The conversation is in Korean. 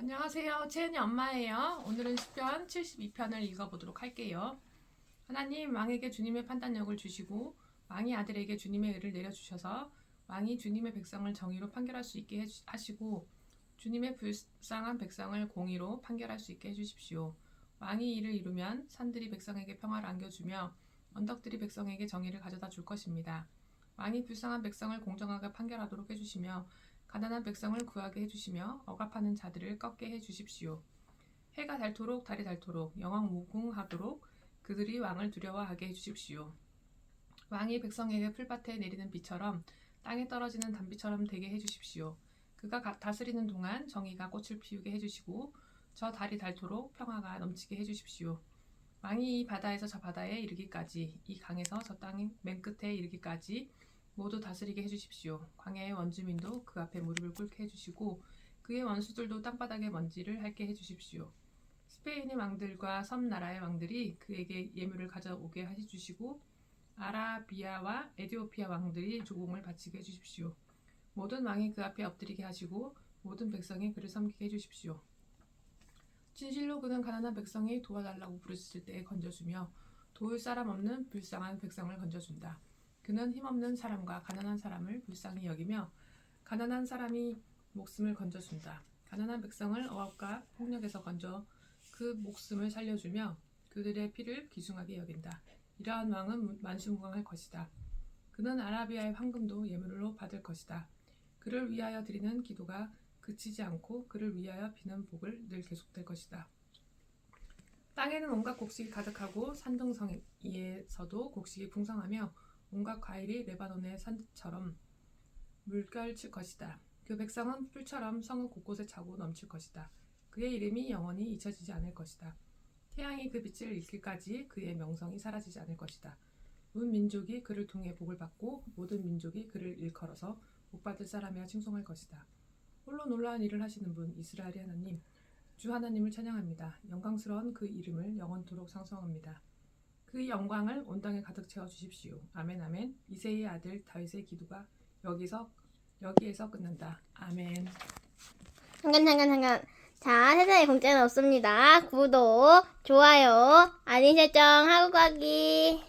안녕하세요. 채은이 엄마예요. 오늘은 10편 72편을 읽어보도록 할게요. 하나님, 왕에게 주님의 판단력을 주시고 왕이 아들에게 주님의 의를 내려주셔서 왕이 주님의 백성을 정의로 판결할 수 있게 하시고 주님의 불쌍한 백성을 공의로 판결할 수 있게 해주십시오. 왕이 이를 이루면 산들이 백성에게 평화를 안겨주며 언덕들이 백성에게 정의를 가져다 줄 것입니다. 왕이 불쌍한 백성을 공정하게 판결하도록 해주시며 가난한 백성을 구하게 해주시며 억압하는 자들을 꺾게 해주십시오. 해가 닳도록 달이 닳도록 영왕 무궁하도록 그들이 왕을 두려워하게 해주십시오. 왕이 백성에게 풀밭에 내리는 비처럼 땅에 떨어지는 단비처럼 되게 해주십시오. 그가 가- 다스리는 동안 정의가 꽃을 피우게 해주시고 저 달이 닳도록 평화가 넘치게 해주십시오. 왕이 이 바다에서 저 바다에 이르기까지 이 강에서 저 땅의 맨 끝에 이르기까지 모두 다스리게 해주십시오. 광야의 원주민도 그 앞에 무릎을 꿇게 해주시고 그의 원수들도 땅바닥에 먼지를 핥게 해주십시오. 스페인의 왕들과 섬나라의 왕들이 그에게 예물을 가져오게 해주시고 아라비아와 에디오피아 왕들이 조공을 바치게 해주십시오. 모든 왕이 그 앞에 엎드리게 하시고 모든 백성이 그를 섬기게 해주십시오. 진실로 그는 가난한 백성이 도와달라고 부르짖을 때에 건져주며 도울 사람 없는 불쌍한 백성을 건져준다. 그는 힘없는 사람과 가난한 사람을 불쌍히 여기며 가난한 사람이 목숨을 건져준다. 가난한 백성을 어압과 폭력에서 건져 그 목숨을 살려주며 그들의 피를 귀중하게 여긴다. 이러한 왕은 만수무강할 것이다. 그는 아라비아의 황금도 예물로 받을 것이다. 그를 위하여 드리는 기도가 그치지 않고 그를 위하여 비는 복을 늘 계속될 것이다. 땅에는 온갖 곡식이 가득하고 산등성이에서도 곡식이 풍성하며 온갖 과일이 레바논의 산처럼 물결칠 것이다. 그 백성은 풀처럼 성읍 곳곳에 차고 넘칠 것이다. 그의 이름이 영원히 잊혀지지 않을 것이다. 태양이 그 빛을 잃기까지 그의 명성이 사라지지 않을 것이다. 온 민족이 그를 통해 복을 받고 모든 민족이 그를 일컬어서 복 받을 사람이라 칭송할 것이다. 홀로 놀라운 일을 하시는 분 이스라엘의 하나님 주 하나님을 찬양합니다. 영광스러운 그 이름을 영원토록 상송합니다. 그 영광을 온 땅에 가득 채워 주십시오. 아멘 아멘. 이세의 아들 다윗의 기도가 여기서 여기에서 끝난다. 아멘. 잠깐 잠깐 잠깐 자 세상에 공짜는 없습니다 구독 좋아요 알림 설정 하고 가기